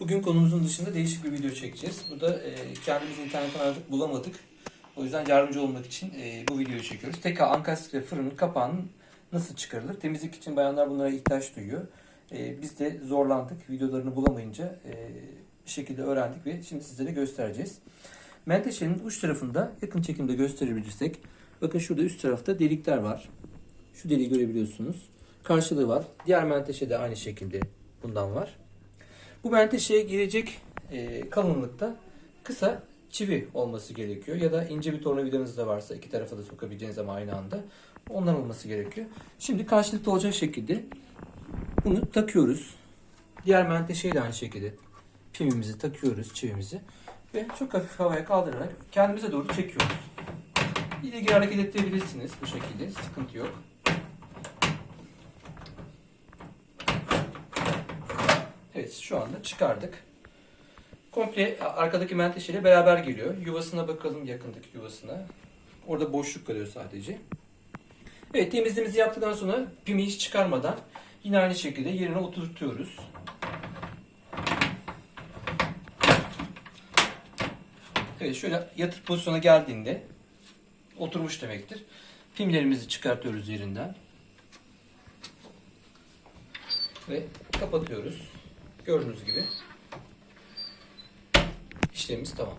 Bugün konumuzun dışında değişik bir video çekeceğiz. Burada e, kendimiz internetten aradık bulamadık. O yüzden yardımcı olmak için e, bu videoyu çekiyoruz. TK ankastre fırının kapağının nasıl çıkarılır? Temizlik için bayanlar bunlara ihtiyaç duyuyor. E, biz de zorlandık. Videolarını bulamayınca e, bir şekilde öğrendik ve şimdi sizlere göstereceğiz. Menteşenin uç tarafında yakın çekimde gösterebilirsek bakın şurada üst tarafta delikler var. Şu deliği görebiliyorsunuz. Karşılığı var. Diğer menteşe de aynı şekilde bundan var. Bu menteşeye girecek e, kalınlıkta kısa çivi olması gerekiyor. Ya da ince bir tornavidanız da varsa iki tarafa da sokabileceğiniz ama aynı anda. Ondan olması gerekiyor. Şimdi karşılıklı olacak şekilde bunu takıyoruz. Diğer menteşeyi de aynı şekilde pimimizi takıyoruz, çivimizi. Ve çok hafif havaya kaldırarak kendimize doğru çekiyoruz. Geri hareket ettirebilirsiniz bu şekilde. Sıkıntı yok. Evet şu anda çıkardık. Komple arkadaki menteşeyle beraber geliyor. Yuvasına bakalım yakındaki yuvasına. Orada boşluk kalıyor sadece. Evet temizliğimizi yaptıktan sonra pimi hiç çıkarmadan yine aynı şekilde yerine oturtuyoruz. Evet şöyle yatır pozisyona geldiğinde oturmuş demektir. Pimlerimizi çıkartıyoruz yerinden. Ve kapatıyoruz. Gördüğünüz gibi işlemimiz tamam.